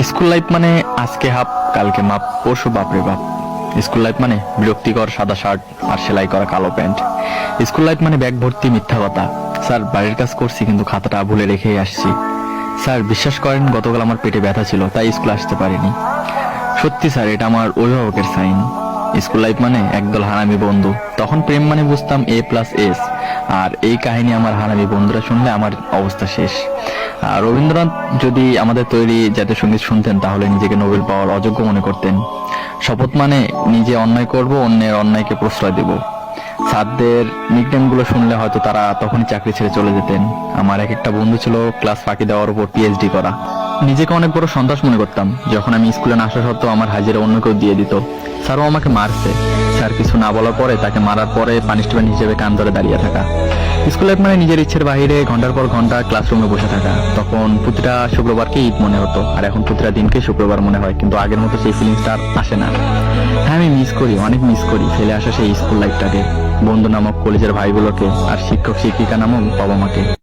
School life মানে আজকে half, কালকে মাপ। পরশু বাপরে বাপ। স্কুল লাইফ মানে বিরক্তিকর সাদা শার্ট আর সেলাই করা কালো প্যান্ট। স্কুল লাইফ মানে ব্যাগ ভর্তি মিথ্যা কথা। স্যার, বাড়ির কাজ করছি কিন্তু খাতাটা ভুলে রেখেই আসছি। স্যার, বিশ্বাস করেন, গতকাল আমার পেটে ব্যথা ছিল, তাই স্কুল আসতে পারিনি। সত্যি স্যার, এটা আমার অভিভাবকের সাইন। স্কুল লাইফ মানে একদল হারামি বন্ধু। তখন প্রেম মানে বুঝতাম এ প্লাস এস আর এই কাহিনী আমার হারামি বন্ধুরা শুনলে আমার অবস্থা শেষ। আর রবীন্দ্রনাথ যদি আমাদের তৈরি জাতীয় সংগীত শুনতেন, তাহলে নিজেকে নোবেল পাওয়ার অযোগ্য মনে করতেন। শপথ মানে নিজে অন্যায় করব, অন্যের অন্যায়কে প্রশ্রয় দেব। স্যারদের নিকনেমগুলো শুনলে হয়তো তারা তখনই চাকরি ছেড়ে চলে যেতেন। আমার এক একটা বন্ধু ছিল ক্লাস ফাঁকি দেওয়ার উপর পিএইচডি করা। নিজেকে অনেক বড় সন্ত্রাস মনে করতাম। যখন আমি স্কুলে না আসা সত্ত্বেও আমার হাজিরা অন্য কেউ দিয়ে দিত। স্যারও আমাকে মারছে। স্যার কিছু না বলার পরে তাকে মারার পরে পানিশমেন্ট হিসেবে কান ধরে দাঁড়িয়ে থাকা। স্কুল লাইফ মানে নিজের ইচ্ছের বাইরে ঘণ্টার পর ঘণ্টা ক্লাসরুমে বসে থাকা। তখন প্রতিটা শুক্রবারকে ঈদ মনে হতো, আর এখন প্রতিটা দিনকে শুক্রবার মনে হয়, কিন্তু আগের মতো সেই ফিলিংসটা আর আসে না। হ্যাঁ আমি মিস করি, অনেক মিস করি, ফেলে আসা সেই স্কুল লাইফটাকে বন্ধু নামক কলেজের ভাইগুলোকে, আর শিক্ষক শিক্ষিকা নামক বাবা মাকে